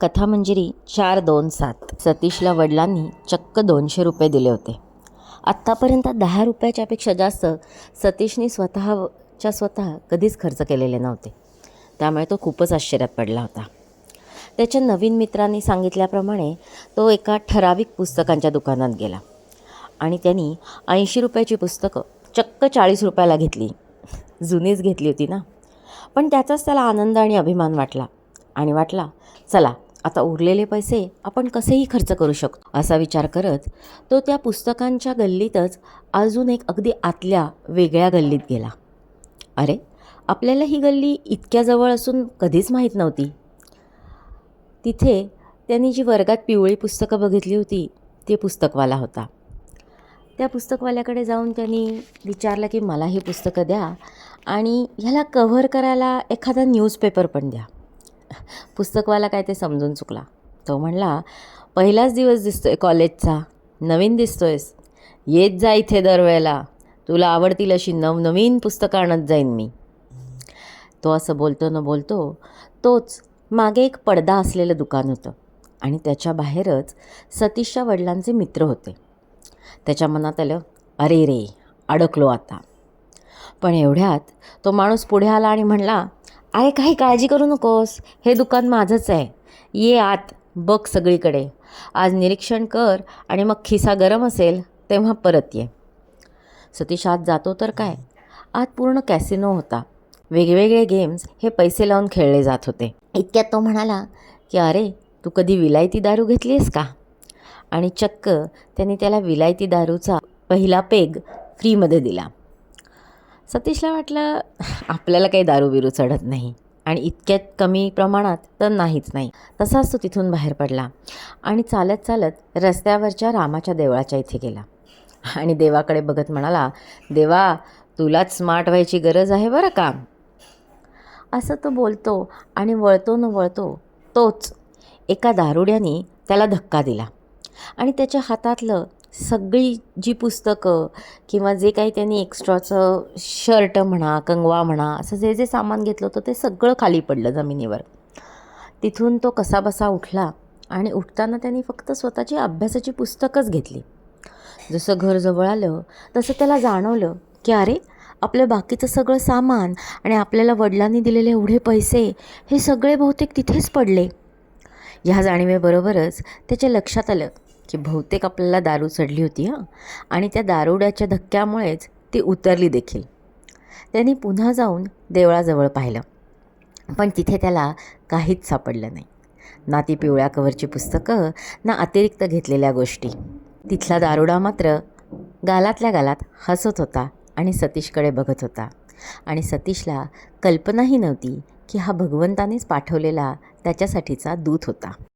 कथामंजिरी चार दोन सात. सतीशला वडिलांनी चक्क दोनशे रुपये दिले होते. आत्तापर्यंत दहा रुपयाच्यापेक्षा जास्त सतीशने स्वतःच्या स्वतः कधीच खर्च केलेले नव्हते. त्यामुळे तो खूपच आश्चर्यात पडला होता. त्याच्या नवीन मित्रांनी सांगितल्याप्रमाणे तो एका ठराविक पुस्तकांच्या दुकानात गेला आणि त्यांनी ऐंशी रुपयाची पुस्तकं चक्क चाळीस रुपयाला घेतली. जुनीच घेतली होती ना? पण त्याचाच त्याला आनंद आणि अभिमान वाटला आणि वाटला चला आता उरलेले पैसे आपण कसेही खर्च करू शकतो असा विचार करत तो त्या पुस्तकांच्या गल्लीतच अजून एक अगदी आतल्या वेगळ्या गल्लीत गेला. अरे आपल्याला ही गल्ली इतक्या जवळ असून कधीच माहीत नव्हती. तिथे त्यांनी जी वर्गात पिवळी पुस्तकं बघितली होती ते पुस्तकवाला होता. त्या पुस्तकवाल्याकडे जाऊन त्यांनी विचारलं की मला ही पुस्तकं द्या आणि ह्याला कव्हर करायला एखादा न्यूजपेपर पण द्या. पुस्तकवाला काय ते समजून चुकला. तो म्हणला पहिलाच दिवस दिसतोय कॉलेजचा. नवीन दिसतोयस. येत जा इथे दरवेळेला. तुला आवडतील अशी नवनवीन पुस्तकं आणत जाईन मी. तो असं बोलतो न बोलतो तोच मागे एक पडदा असलेलं दुकान होतं आणि त्याच्या बाहेरच सतीशच्या वडिलांचे मित्र होते. त्याच्या मनात आलं अरे रे अडकलो आता. पण एवढ्यात तो माणूस पुढे आला आणि म्हणला अरे काही काळजी करू नकोस. हे दुकान माझंच आहे. ये आत बघ सगळीकडे. आज निरीक्षण कर आणि मग खिसा गरम असेल तेव्हा परत ये. सतीश आत जातो तर काय? आत पूर्ण कॅसिनो होता. वेगवेगळे गेम्स हे पैसे लावून खेळले जात होते. इतक्यात तो म्हणाला की अरे तू कधी विलायती दारू घेतली आहेस का? आणि चक्क त्यांनी त्याला विलायती दारूचा पहिला पेग फ्रीमध्ये दिला. सतीशला वाटलं आपल्याला काही दारू बिरू चढत नाही. आणि इतक्यात कमी प्रमाणात तर नाहीच नाही. तसाच तो तिथून बाहेर पडला. आणि चालत चालत रस्त्यावरच्या रामाच्या देवळाच्या इथे गेला. आणि देवाकडे बघत म्हणाला देवा तुलाच स्मार्ट व्हायची गरज आहे बरं का? असं तो बोलतो आणि वळतो न वळतो तोच एका दारुड्याने त्याला धक्का दिला. आणि त्याच्या हातातलं सगळी जी पुस्तकं किंवा जे काही त्यांनी एक्स्ट्राचं शर्ट म्हणा कंगवा म्हणा असं जे जे सामान घेतलं होतं ते सगळं खाली पडलं जमिनीवर. तिथून तो कसाबसा उठला आणि उठताना त्यांनी फक्त स्वतःची अभ्यासाची पुस्तकच घेतली. जसं घर जवळ आलं तसं त्याला जाणवलं की अरे आपलं बाकीचं सगळं सामान आणि आपल्याला वडिलांनी दिलेले एवढे पैसे हे सगळे बहुतेक तिथेच पडले. ह्या जाणीवेबरोबरच त्याच्या लक्षात आलं की बहुतेक आपल्याला दारू चढली होती हां. आणि त्या दारुड्याच्या धक्क्यामुळेच ती उतरली देखील. त्यांनी पुन्हा जाऊन देवळाजवळ पाहिलं. पण तिथे त्याला काहीच सापडलं नाही. ना ती पिवळ्या कवरची पुस्तकं ना अतिरिक्त घेतलेल्या गोष्टी. तिथला दारुडा मात्र गालातल्या गालात हसत होता आणि सतीशकडे बघत होता. आणि सतीशला कल्पनाही नव्हती की हा भगवंतानेच पाठवलेला त्याच्यासाठीचा दूत होता.